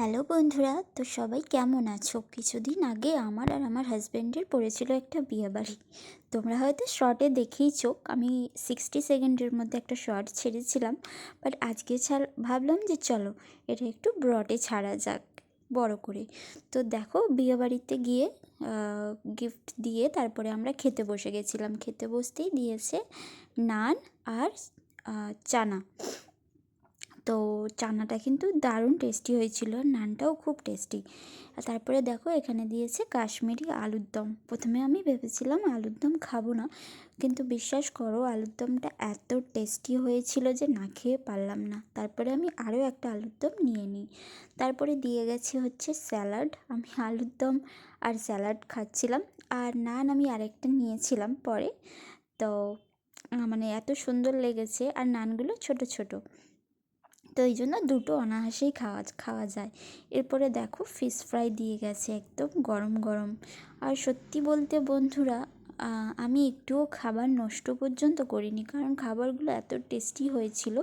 Hello বন্ধুরা, তো সবাই কেমন আছো? কিছুদিন আগে আমার আর আমার হাজব্যান্ডের পড়েছিল একটা বিয়েবাড়ি তোমরা হয়তো শর্টে দেখেইছো, আমি সিক্সটি সেকেন্ডের মধ্যে একটা শর্ট ছেড়েছিলাম। বাট আজকে ছাড়, ভাবলাম যে চলো, এটা একটু ব্রডে ছাড়া যাক, বড় করে। তো দেখো বিয়েবাড়িতে গিয়ে গিফট দিয়ে তারপরে আমরা খেতে বসে গেছিলাম। খেতে বসতেই দিয়েছে নান আর চানা। তো চানাটা কিন্তু দারুণ টেস্টি হয়েছিল, নানটাও খুব টেস্টি আর তারপরে দেখো এখানে দিয়েছে কাশ্মীরি আলুর দম। প্রথমে আমি ভেবেছিলাম আলুর দম খাব না, কিন্তু বিশ্বাস করো আলুর দমটা এত টেস্টি হয়েছিল যে না খেয়ে পারলাম না। তারপরে আমি আরও একটা আলুর দম নিয়ে নিই। তারপরে দিয়ে গেছে হচ্ছে স্যালাড। আমি আলুর দম আর স্যালাড খাচ্ছিলাম। আর নান আমি আরেকটা নিয়েছিলাম পরে। তো মানে এত সুন্দর লেগেছে। আর নানগুলো ছোট ছোট। তো এই জন্য দুটো অনায়াসেই খাওয়া খাওয়া যায়। এরপরে দেখো ফিশ ফ্রাই দিয়ে গেছে একদম গরম গরম। আর সত্যি বলতে বন্ধুরা আমি একটুও খাবার নষ্ট পর্যন্ত করিনি, কারণ খাবারগুলো এত টেস্টি হয়েছিল।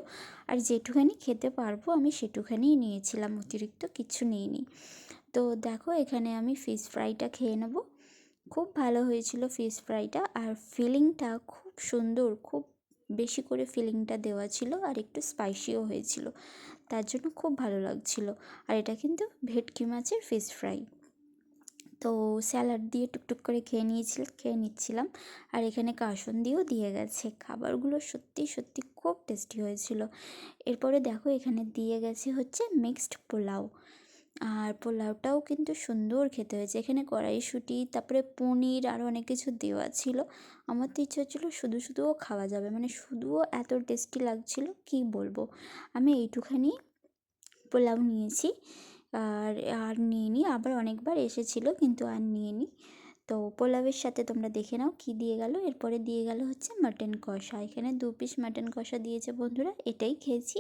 আর যেটুখানি খেতে পারব আমি সেটুখানিই নিয়েছিলাম, অতিরিক্ত কিছু নিইনি। তো দেখো এখানে আমি ফিশ ফ্রাইটা খেয়ে নেব। খুব ভালো হয়েছিল ফিশ ফ্রাইটা আর ফিলিংটা খুব সুন্দর, খুব বেশি করে ফিলিংটা দেওয়া ছিল আর একটু স্পাইসিও হয়েছিল। তার জন্য খুব ভালো লাগছিল। আর এটা কিন্তু ভেটকি মাছের ফিশ ফ্রাই তো স্যালাড দিয়ে টুকটুক করে খেয়ে নিয়েছিল, খেয়ে নিচ্ছিলাম। আর এখানে কাসন দিয়েও দিয়ে গেছে। খাবারগুলো সত্যি সত্যি খুব টেস্টি হয়েছিল। এরপরে দেখো এখানে দিয়ে গেছে হচ্ছে মিক্সড পোলাও। আর পোলাওটাও কিন্তু সুন্দর খেতে হয়েছে। এখানে কড়াইশুঁটি, তারপরে পনির আরও অনেক কিছু দেওয়া ছিল। আমার তো ইচ্ছে হচ্ছিল শুধু শুধুও খাওয়া যাবে। মানে শুধুও এত টেস্টি লাগছিল, কী বলব? আমি এইটুখানি পোলাও নিয়েছি। আর আর নিয়ে নিই আবার অনেকবার এসেছিল কিন্তু আর নিয়ে নিই তো পোলাওয়ের সাথে তোমরা দেখে নাও কী দিয়ে গেল। এরপরে দিয়ে গেল হচ্ছে মাটন কষা। এখানে দু পিস মাটন কষা দিয়েছে বন্ধুরা, এটাই খেয়েছি।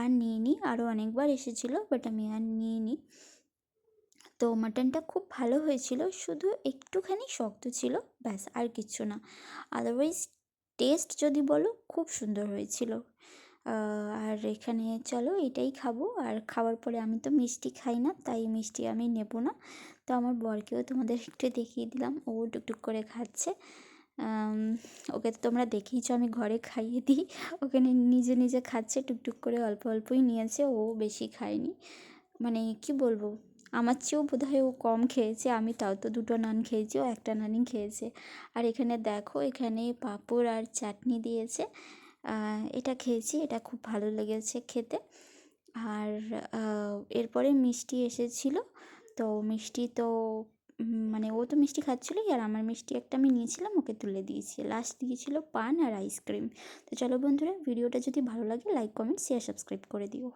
আর নিয়ে নিই আরও অনেকবার এসেছিল বাট আমি আর নিয়ে নিই তো মাটনটা খুব ভালো হয়েছিল, শুধু একটুখানি শক্ত ছিল, ব্যাস, আর কিচ্ছু না। আদারওয়াইজ টেস্ট যদি বলো, খুব সুন্দর হয়েছিল। আর এখানে চলো, এটাই খাব। আর খাওয়ার পরে আমি তো মিষ্টি খাই না, তাই মিষ্টি আমি নেব না। তো আমার বরকেও তোমাদের একটু দেখিয়ে দিলাম, ও টুকটুক করে খাচ্ছে। ওকে তোমরা দেখেইছো আমি ঘরে খাইয়ে দিই। ওখানে নিজে নিজে খাচ্ছে, টুকটুক করে অল্প অল্পই নিয়েছে, ও বেশি খায়নি। মানে কি বলব, আমার চেয়েও বোধ হয় ও কম খেয়েছে, আমি তাও তো দুটো নান খেয়েছি, ও একটা নানই খেয়েছে। আর এখানে দেখো, এখানে পাঁপড় আর চাটনি দিয়েছে। এটা খেয়েছি, এটা খুব ভালো লেগেছে খেতে। আর এরপরে মিষ্টি এসেছিল, তো মিষ্টি তো মানে ও তো মিষ্টি খাচ্ছিলোই আর আমার মিষ্টি একটা আমি নিয়েছিলাম, ওকে তুলে দিয়েছি। লাস্ট দিয়েছিল পান আর আইসক্রিম তো চলো বন্ধুরা, ভিডিওটা যদি ভালো লাগে লাইক কমেন্ট শেয়ার সাবস্ক্রাইব করে দিও।